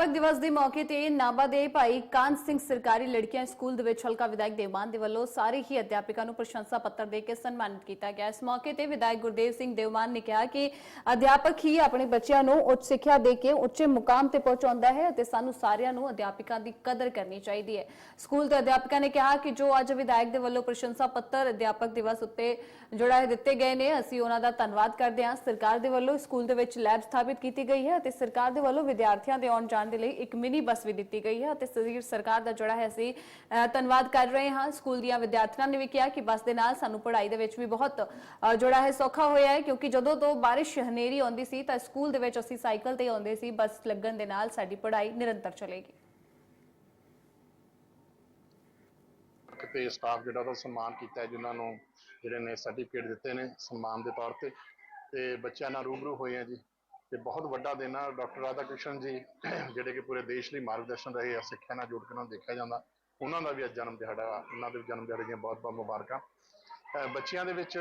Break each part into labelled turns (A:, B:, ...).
A: ਅਧਿਆਪਕ ਦਿਵਸ ਦੇ ਮੌਕੇ ਤੇ ਨਾਭਾ ਦੇ ਭਾਈ ਕਾਨ ਸਿੰਘ ਸਰਕਾਰੀ ਲੜਕੀਆਂ ਸਕੂਲ ਦੇ ਵਿੱਚ ਹਲਕਾ ਵਿਧਾਇਕ ਦੇਵਮਾਨ ਦੇ ਵੱਲੋਂ ਸਾਰੇ ਹੀ ਅਧਿਆਪਕਾਂ ਨੂੰ ਪ੍ਰਸ਼ੰਸਾ ਪੱਤਰ ਦੇ ਕੇ ਸਨਮਾਨਿਤ ਕੀਤਾ ਗਿਆ। ਇਸ ਮੌਕੇ ਤੇ ਵਿਧਾਇਕ ਗੁਰਦੇਵ ਸਿੰਘ ਦੇਵਾਨ ਨੇ ਕਿਹਾ ਕਿ ਅਧਿਆਪਕ ਹੀ ਆਪਣੇ ਬੱਚਿਆਂ ਨੂੰ ਉੱਚ ਸਿੱਖਿਆ ਦੇ ਕੇ ਉੱਚੇ ਮੁਕਾਮ ਤੇ ਪਹੁੰਚਾਉਂਦਾ ਹੈ ਅਤੇ ਸਾਨੂੰ ਸਾਰਿਆਂ ਨੂੰ ਅਧਿਆਪਕਾਂ ਦੀ ਕਦਰ ਕਰਨੀ ਚਾਹੀਦੀ ਹੈ। ਸਕੂਲ ਦੇ ਅਧਿਆਪਕਾਂ ਨੇ ਕਿਹਾ ਕਿ ਜੋ ਅੱਜ ਵਿਧਾਇਕ ਦੇ ਵੱਲੋਂ ਪ੍ਰਸ਼ੰਸਾ ਪੱਤਰ ਅਧਿਆਪਕ ਦਿਵਸ ਉੱਤੇ ਜਿਹੜਾ ਦਿੱਤੇ ਗਏ ਨੇ, ਅਸੀਂ ਉਹਨਾਂ ਦਾ ਧੰਨਵਾਦ ਕਰਦੇ ਹਾਂ। ਸਰਕਾਰ ਦੇ ਵੱਲੋਂ ਸਕੂਲ ਦੇ ਵਿੱਚ ਲੈਬ ਸਥਾਪਿਤ ਕੀਤੀ ਗਈ ਹੈ ਅਤੇ ਸਰਕਾਰ ਦੇ ਵੱਲੋਂ ਵਿਦਿਆਰਥੀਆਂ ਦੇ ਆਉਣ ਜਾਣ ਦੇ ਲਈ ਇੱਕ ਮਿਨੀ ਬੱਸ ਵੀ ਦਿੱਤੀ ਗਈ ਹੈ ਅਤੇ ਸਰੀਰ ਸਰਕਾਰ ਦਾ ਜਿਹੜਾ ਹੈ ਅਸੀਂ ਅ, ਧੰਨਵਾਦ ਕਰ ਰਹੇ ਹਾਂ। ਸਕੂਲ ਦੀਆਂ ਵਿਦਿਆਰਥਣਾਂ ਨੇ ਵੀ ਕਿਹਾ ਕਿ ਬੱਸ ਦੇ ਨਾਲ ਸਾਨੂੰ ਪੜ੍ਹਾਈ ਦੇ ਵਿੱਚ ਵੀ ਬਹੁਤ ਅ, ਜਿਹੜਾ ਹੈ ਸੌਖਾ ਹੋਇਆ ਹੈ ਕਿਉਂਕਿ ਜਦੋਂ ਤੋਂ ਬਾਰਿਸ਼ ਹਨੇਰੀ ਆਉਂਦੀ ਸੀ ਤਾਂ ਸਕੂਲ ਦੇ ਵਿੱਚ ਅਸੀਂ ਸਾਈਕਲ ਤੇ ਆਉਂਦੇ ਸੀ ਬੱਸ ਲੱਗਣ ਦੇ ਨਾਲ ਸਾਡੀ ਪੜ੍ਹਾਈ ਨਿਰੰਤਰ ਚਲੇਗੀ।
B: ਤੇ ਸਟਾਫ ਜਿਹੜਾ ਉਹਦਾ ਸਨਮਾਨ ਕੀਤਾ ਹੈ ਜਿਨ੍ਹਾਂ ਨੂੰ ਜਿਹੜੇ ਨੇ ਸਰਟੀਫਿਕੇਟ ਦਿੱਤੇ ਨੇ ਸਨਮਾਨ ਦੇ ਤੌਰ ਤੇ ਤੇ ਬੱਚਿਆਂ ਨਾਲ ਰੂਬਰੂ ਹੋਏ ਆ ਜੀ। ਤੇ ਬਹੁਤ ਵੱਡਾ ਦਿਨ ਆ। ਡਾਕਟਰ ਰਾਧਾ ਕ੍ਰਿਸ਼ਨ ਜੀ, ਜਿਹੜੇ ਕਿ ਪੂਰੇ ਦੇਸ਼ ਲਈ ਮਾਰਗਦਰਸ਼ਨ ਰਹੇ ਆ, ਸਿੱਖਿਆ ਨਾਲ ਜੋੜ ਕੇ ਉਹਨਾਂ ਨੂੰ ਦੇਖਿਆ ਜਾਂਦਾ। ਉਹਨਾਂ ਦਾ ਵੀ ਅੱਜ ਜਨਮ ਦਿਹਾੜਾ, ਉਹਨਾਂ ਦੇ ਵੀ ਜਨਮ ਦਿਹਾੜੇ ਦੀਆਂ ਬਹੁਤ ਬਹੁਤ ਮੁਬਾਰਕਾਂ ਬੱਚਿਆਂ ਦੇ ਵਿੱਚ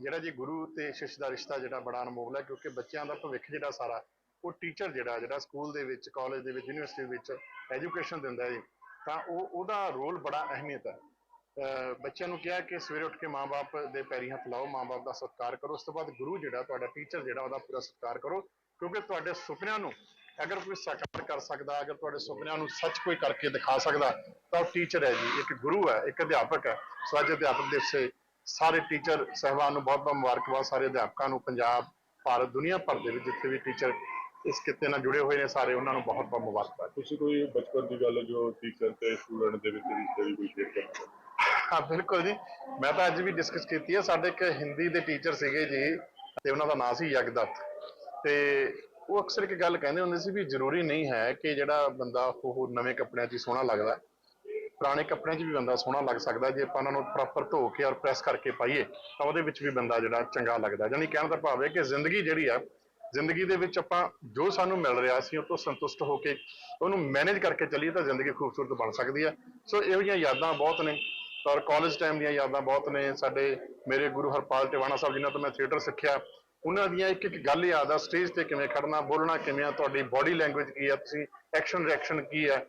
B: ਜਿਹੜਾ ਜੀ ਗੁਰੂ ਤੇ ਸ਼ਿਸ਼ ਦਾ ਰਿਸ਼ਤਾ ਜਿਹੜਾ ਬੜਾ ਅਨਮੋਲ ਹੈ, ਕਿਉਂਕਿ ਬੱਚਿਆਂ ਦਾ ਭਵਿੱਖ ਜਿਹੜਾ ਸਾਰਾ, ਉਹ ਟੀਚਰ ਜਿਹੜਾ ਜਿਹੜਾ ਸਕੂਲ ਦੇ ਵਿੱਚ ਕਾਲਜ ਦੇ ਵਿੱਚ ਯੂਨੀਵਰਸਿਟੀ ਵਿੱਚ ਐਜੂਕੇਸ਼ਨ ਦਿੰਦਾ ਹੈ ਜੀ। ਤਾਂ ਉਹ, ਉਹਦਾ ਰੋਲ ਬੜਾ ਅਹਿਮੀਅਤ ਹੈ। ਬੱਚਿਆਂ ਨੂੰ ਕਿਹਾ ਕਿ ਸਵੇਰੇ ਉੱਠ ਕੇ ਮਾਪੇ ਦੇ ਪੈਰੀ ਹੱਥ ਲਾਓ ਮਾਪੇ ਦਾ ਸਤਿਕਾਰ ਕਰੋ। ਉਸ ਤੋਂ ਬਾਅਦ ਗੁਰੂ ਜਿਹੜਾ, ਤੁਹਾਡਾ ਟੀਚਰ ਜਿਹੜਾ, ਉਹਦਾ ਪੂਰਾ ਸਤਿਕਾਰ ਕਰੋ। ਕਿਉਂਕਿ ਤੁਹਾਡੇ ਸੁਪਨਿਆਂ ਨੂੰ ਅਗਰ ਕੋਈ ਸਾਕਾਰ ਕਰ ਸਕਦਾ, ਅਗਰ ਤੁਹਾਡੇ ਸੁਪਨਿਆਂ ਨੂੰ ਸੱਚ ਕੋਈ ਕਰਕੇ ਦਿਖਾ ਸਕਦਾ, ਤਾਂ ਉਹ ਟੀਚਰ ਹੈ ਜੀ, ਇੱਕ ਗੁਰੂ ਹੈ, ਇੱਕ ਅਧਿਆਪਕ ਹੈ। ਸੋ ਅੱਜ ਅਧਿਆਪਕ ਦਿਵਸ ਸਾਰੇ ਟੀਚਰ ਸਹਿਬਾਨ ਨੂੰ ਬਹੁਤ ਬਹੁਤ ਮੁਬਾਰਕਬਾਦ। ਸਾਰੇ ਅਧਿਆਪਕਾਂ ਨੂੰ ਪੰਜਾਬ, ਭਾਰਤ, ਦੁਨੀਆ ਭਰ ਦੇ ਵਿੱਚ ਜਿੱਥੇ ਵੀ ਟੀਚਰ ਇਸ ਕਿੱਤੇ ਨਾਲ ਜੁੜੇ ਹੋਏ ਨੇ, ਸਾਰੇ ਉਹਨਾਂ ਨੂੰ ਬਹੁਤ ਬਹੁਤ ਮੁਬਾਰਕਬਾਦ।
C: ਤੁਸੀਂ ਕੋਈ ਬਚਪਨ ਦੀ ਗੱਲ ਜੋ ਟੀਚਰ ਤੇ ਸਟੂਡੈਂਟ ਦੇ ਵਿੱਚ ਰਿਸ਼ਤੇ ਦੀ ਕੋਈ ਸ਼ੇਅਰ ਕਰਨਾ
B: ਹਾਂ, ਬਿਲਕੁਲ ਜੀ। ਮੈਂ ਤਾਂ ਅੱਜ ਵੀ ਡਿਸਕਸ ਕੀਤੀ ਹੈ ਸਾਡੇ ਇੱਕ ਹਿੰਦੀ ਦੇ ਟੀਚਰ ਸੀਗੇ ਜੀ, ਤੇ ਉਹਨਾਂ ਦਾ ਨਾਮ ਸੀ ਯਗਦੱਤ। ਤੇ ਉਹ ਅਕਸਰ ਇੱਕ ਗੱਲ ਕਹਿੰਦੇ ਹੁੰਦੇ ਸੀ ਵੀ ਜ਼ਰੂਰੀ ਨਹੀਂ ਹੈ ਕਿ ਜਿਹੜਾ ਬੰਦਾ ਉਹ ਨਵੇਂ ਕੱਪੜਿਆਂ 'ਚ ਹੀ ਸੋਹਣਾ ਲੱਗਦਾ। ਪੁਰਾਣੇ ਕੱਪੜਿਆਂ 'ਚ ਵੀ ਬੰਦਾ ਸੋਹਣਾ ਲੱਗ ਸਕਦਾ। ਜੇ ਆਪਾਂ ਉਹਨਾਂ ਨੂੰ ਪ੍ਰੋਪਰ ਧੋ ਕੇ ਔਰ ਪ੍ਰੈਸ ਕਰਕੇ ਪਾਈਏ, ਤਾਂ ਉਹਦੇ ਵਿੱਚ ਵੀ ਬੰਦਾ ਜਿਹੜਾ ਚੰਗਾ ਲੱਗਦਾ। ਯਾਨੀ ਕਹਿਣ ਦਾ ਭਾਵ ਹੈ ਕਿ ਜ਼ਿੰਦਗੀ ਜਿਹੜੀ ਆ, ਜ਼ਿੰਦਗੀ ਦੇ ਵਿੱਚ ਆਪਾਂ ਜੋ ਸਾਨੂੰ ਮਿਲ ਰਿਹਾ ਸੀ ਉਹ ਤੋਂ ਸੰਤੁਸ਼ਟ ਹੋ ਕੇ ਉਹਨੂੰ ਮੈਨੇਜ ਕਰਕੇ ਚੱਲੀਏ, ਤਾਂ ਜ਼ਿੰਦਗੀ ਖੂਬਸੂਰਤ ਬਣ ਸਕਦੀ ਹੈ ਸੋ ਇਹੋ ਜਿਹੀਆਂ ਯਾਦਾਂ ਬਹੁਤ ਨੇ। ਔਰ ਕਾਲਜ ਟਾਈਮ ਦੀਆਂ ਯਾਦਾਂ ਬਹੁਤ ਨੇ। ਸਾਡੇ ਮੇਰੇ ਗੁਰੂ ਹਰਪਾਲ ਟਿਵਾਣਾ ਸਾਹਿਬ ਜਿਨ੍ਹਾਂ ਤੋਂ ਮੈਂ ਥੀਏਟਰ ਸਿੱਖਿਆ, ਉਹਨਾਂ ਦੀਆਂ ਇੱਕ ਇੱਕ ਗੱਲ ਯਾਦ ਆ ਸਟੇਜ ਤੇ ਕਿਵੇਂ ਖੜਨਾ ਬੋਲਣਾ ਕਿਵੇਂ ਆ, ਤੁਹਾਡੀ ਬਾਡੀ ਲੈਂਗੁਏਜ ਕੀ ਆ, ਤੁਸੀਂ ਐਕਸ਼ਨ ਰਿਐਕਸ਼ਨ ਕੀ ਆ?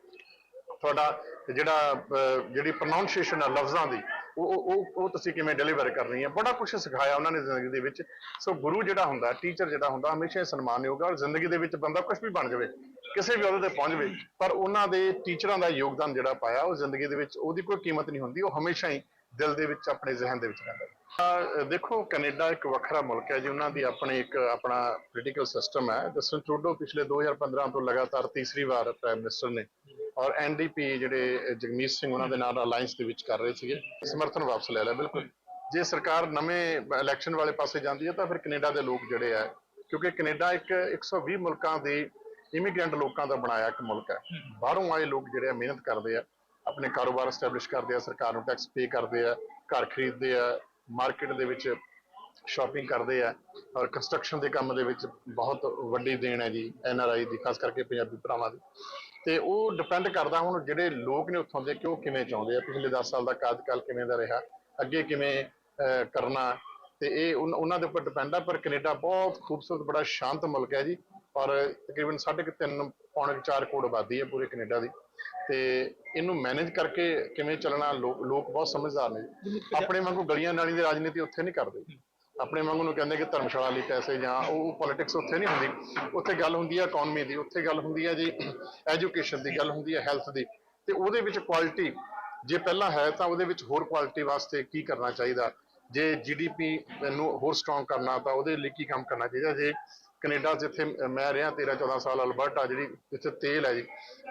B: ਤੁਹਾਡਾ ਜਿਹੜਾ ਜਿਹੜੀ ਪ੍ਰੋਨਾਂਸੀਏਸ਼ਨ ਆ ਲਫ਼ਜ਼ਾਂ ਦੀ ਉਹ, ਉਹ- ਉਹ ਤੁਸੀਂ ਕਿਵੇਂ ਡਿਲੀਵਰ ਕਰਨੀ ਹੈ ਬੜਾ ਕੁਝ ਸਿਖਾਇਆ ਉਹਨਾਂ ਨੇ ਜ਼ਿੰਦਗੀ ਦੇ ਵਿੱਚ। ਸੋ ਗੁਰੂ ਜਿਹੜਾ ਹੁੰਦਾ ਟੀਚਰ ਜਿਹੜਾ ਹੁੰਦਾ, ਹਮੇਸ਼ਾ ਹੀ ਸਨਮਾਨਯੋਗ ਹੈ ਔਰ ਜ਼ਿੰਦਗੀ ਦੇ ਵਿੱਚ ਬੰਦਾ ਕੁਝ ਵੀ ਬਣ ਜਾਵੇ, ਕਿਸੇ ਵੀ ਅਹੁਦੇ ਤੇ ਪਹੁੰਚ ਜਾਵੇ, ਪਰ ਉਹਨਾਂ ਦੇ ਟੀਚਰਾਂ ਦਾ ਯੋਗਦਾਨ ਜਿਹੜਾ ਪਾਇਆ, ਉਹ ਜ਼ਿੰਦਗੀ ਦੇ ਵਿੱਚ ਉਹਦੀ ਕੋਈ ਕੀਮਤ ਨਹੀਂ ਹੁੰਦੀ, ਉਹ ਹਮੇਸ਼ਾ ਹੀ ਦਿਲ ਦੇ ਵਿੱਚ, ਆਪਣੇ ਜ਼ਿਹਨ ਦੇ ਵਿੱਚ ਰਹਿੰਦਾ ਦੇਖੋ, ਕੈਨੇਡਾ ਇੱਕ ਵੱਖਰਾ ਮੁਲਕ ਹੈ ਜੀ, ਉਹਨਾਂ ਦੀ ਆਪਣੀ ਇੱਕ, ਆਪਣਾ ਪੋਲੀਟੀਕਲ ਸਿਸਟਮ ਹੈ। ਜਸਟਨ ਟਰੂਡੋ ਪਿਛਲੇ 2015 ਤੋਂ ਲਗਾਤਾਰ ਤੀਸਰੀ ਵਾਰ ਪ੍ਰਾਈਮ ਮਿਨਿਸਟਰ ਨੇ ਔਰ ਐਨਡੀਪੀ ਜਿਹੜੇ ਜਗਮੀਤ ਸਿੰਘ ਉਹਨਾਂ ਦੇ ਨਾਲ ਅਲਾਈਅੰਸ ਦੇ ਵਿੱਚ ਕਰ ਰਹੇ ਸੀਗੇ। ਸਮਰਥਨ ਵਾਪਸ ਲੈ ਲਿਆ, ਬਿਲਕੁਲ। ਜੇ ਸਰਕਾਰ ਨਵੇਂ ਇਲੈਕਸ਼ਨ ਵਾਲੇ ਪਾਸੇ ਜਾਂਦੀ ਹੈ ਤਾਂ ਫਿਰ ਕੈਨੇਡਾ ਦੇ ਲੋਕ ਜਿਹੜੇ ਆ, ਕਿਉਂਕਿ ਕੈਨੇਡਾ ਇੱਕ 120 ਮੁਲਕਾਂ ਦੇ ਇਮੀਗ੍ਰੈਂਟ ਲੋਕਾਂ ਦਾ ਬਣਾਇਆ ਇੱਕ ਮੁਲਕ ਹੈ। ਬਾਹਰੋਂ ਆਏ ਲੋਕ ਜਿਹੜੇ ਆ, ਮਿਹਨਤ ਕਰਦੇ ਆ, ਆਪਣੇ ਕਾਰੋਬਾਰ ਸਟੈਬਲਿਸ਼ ਕਰਦੇ ਆ, ਸਰਕਾਰ ਨੂੰ ਟੈਕਸ ਪੇ ਕਰਦੇ ਆ, ਘਰ ਖਰੀਦਦੇ ਆ ਮਾਰਕੀਟ ਦੇ ਵਿੱਚ ਸ਼ਾਪਿੰਗ ਕਰਦੇ ਆ ਔਰ ਕੰਸਟਰਕਸ਼ਨ ਦੇ ਕੰਮ ਦੇ ਵਿੱਚ ਬਹੁਤ ਵੱਡੀ ਦੇਣ ਹੈ ਜੀ ਐਨ ਆਰ ਆਈ ਦੀ, ਖਾਸ ਕਰਕੇ ਪੰਜਾਬੀ ਭਰਾਵਾਂ ਦੀ। ਤੇ ਉਹ ਡਿਪੈਂਡ ਕਰਦਾ ਹੁਣ ਜਿਹੜੇ ਲੋਕ ਨੇ ਉੱਥੋਂ ਦੇ ਕਿ ਉਹ ਕਿਵੇਂ ਚਾਹੁੰਦੇ ਆ ਪਿਛਲੇ 10 ਸਾਲ ਦਾ ਕਾਰਜਕਾਲ ਕਿਵੇਂ ਦਾ ਰਿਹਾ ਅੱਗੇ ਕਿਵੇਂ ਕਰਨਾ ਤੇ ਇਹ ਉਹਨਾਂ ਦੇ ਉੱਪਰ ਡਿਪੈਂਡ ਆ ਪਰ ਕੈਨੇਡਾ ਬਹੁਤ ਖੂਬਸੂਰਤ ਬੜਾ ਸ਼ਾਂਤ ਮੁਲਕ ਹੈ ਜੀ ਔਰ ਤਕਰੀਬਨ 3.5 ਪੌਣੇ 4 ਕਰੋੜ ਆਬਾਦੀ ਹੈ ਪੂਰੇ ਕੈਨੇਡਾ ਦੀ ਤੇ ਇਹਨੂੰ ਮੈਨੇਜ ਕਰਕੇ ਕਿਵੇਂ ਚੱਲਣਾ ਲੋਕ ਲੋਕ ਬਹੁਤ ਸਮਝਦਾਰ ਨੇ ਜੀ। ਆਪਣੇ ਵਾਂਗੂ ਗਲੀਆਂ ਨਾਲੀ ਦੀ ਰਾਜਨੀਤੀ ਉੱਥੇ ਨਹੀਂ ਕਰਦੇ ਆਪਣੇ ਵਾਂਗੂ ਨੂੰ ਕਹਿੰਦੇ ਕਿ ਧਰਮਸ਼ਾਲਾ ਲਈ ਪੈਸੇ ਜਾਂ ਉਹ ਪੋਲਿਟਿਕਸ ਉੱਥੇ ਨਹੀਂ ਹੁੰਦੀ। ਉੱਥੇ ਗੱਲ ਹੁੰਦੀ ਹੈ ਇਕਨੋਮੀ ਦੀ, ਉੱਥੇ ਗੱਲ ਹੁੰਦੀ ਹੈ ਜੀ ਐਜੂਕੇਸ਼ਨ ਦੀ, ਗੱਲ ਹੁੰਦੀ ਹੈ ਹੈਲਥ ਦੀ। ਤੇ ਉਹਦੇ ਵਿੱਚ ਕੁਆਲਿਟੀ ਜੇ ਪਹਿਲਾਂ ਹੈ ਤਾਂ ਉਹਦੇ ਵਿੱਚ ਹੋਰ ਕੁਆਲਿਟੀ ਵਾਸਤੇ ਕੀ ਕਰਨਾ ਚਾਹੀਦਾ? ਜੇ ਜੀਡੀਪੀ ਨੂੰ ਹੋਰ ਸਟਰੋਂਗ ਕਰਨਾ ਤਾਂ ਉਹਦੇ ਲਈ ਕੀ ਕੰਮ ਕਰਨਾ ਚਾਹੀਦਾ? ਜੇ ਕੈਨੇਡਾ ਜਿੱਥੇ ਮੈਂ ਰਿਹਾ 13 14 ਸਾਲ ਅਲਬਰਟਾ ਜਿਹੜੀ, ਜਿੱਥੇ ਤੇਲ ਹੈ ਜੀ,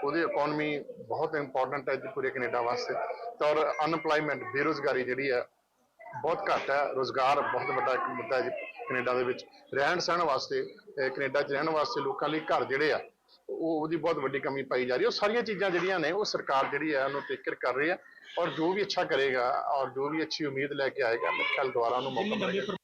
B: ਉਹਦੀ ਇਕਨੋਮੀ ਬਹੁਤ ਇੰਪੋਰਟੈਂਟ ਹੈ ਜੀ ਪੂਰੇ ਕੈਨੇਡਾ ਵਾਸਤੇ। ਤਾਂ ਔਰ ਅਨਪਲਾਈਮੈਂਟ ਬੇਰੋਜ਼ਗਾਰੀ ਜਿਹੜੀ ਹੈ ਬਹੁਤ ਘੱਟ ਹੈ, ਰੋਜ਼ਗਾਰ ਬਹੁਤ ਵੱਡਾ ਇੱਕ ਮੁੱਦਾ ਹੈ ਜੀ ਕੈਨੇਡਾ ਦੇ ਵਿੱਚ। ਰਹਿਣ ਸਹਿਣ ਵਾਸਤੇ, ਅਹ ਕੈਨੇਡਾ 'ਚ ਰਹਿਣ ਵਾਸਤੇ ਲੋਕਾਂ ਲਈ ਘਰ ਜਿਹੜੇ ਆ, ਉਹ ਉਹਦੀ ਬਹੁਤ ਵੱਡੀ ਕਮੀ ਪਾਈ ਜਾ ਰਹੀ ਹੈ। ਉਹ ਸਾਰੀਆਂ ਚੀਜ਼ਾਂ ਜਿਹੜੀਆਂ ਨੇ, ਉਹ ਸਰਕਾਰ ਜਿਹੜੀ ਹੈ, ਉਹਨੂੰ ਟੇਕ ਕੇਅਰ ਕਰ ਰਹੀ ਹੈ ਔਰ ਜੋ ਵੀ ਅੱਛਾ ਕਰੇਗਾ ਔਰ ਜੋ ਵੀ ਅੱਛੀ ਉਮੀਦ ਲੈ ਕੇ ਆਏਗਾ, ਮੇਰੇ ਖਿਆਲ ਦੁਆਰਾ ਉਹਨੂੰ ਮੌਕਾ ਮਿਲੇਗਾ।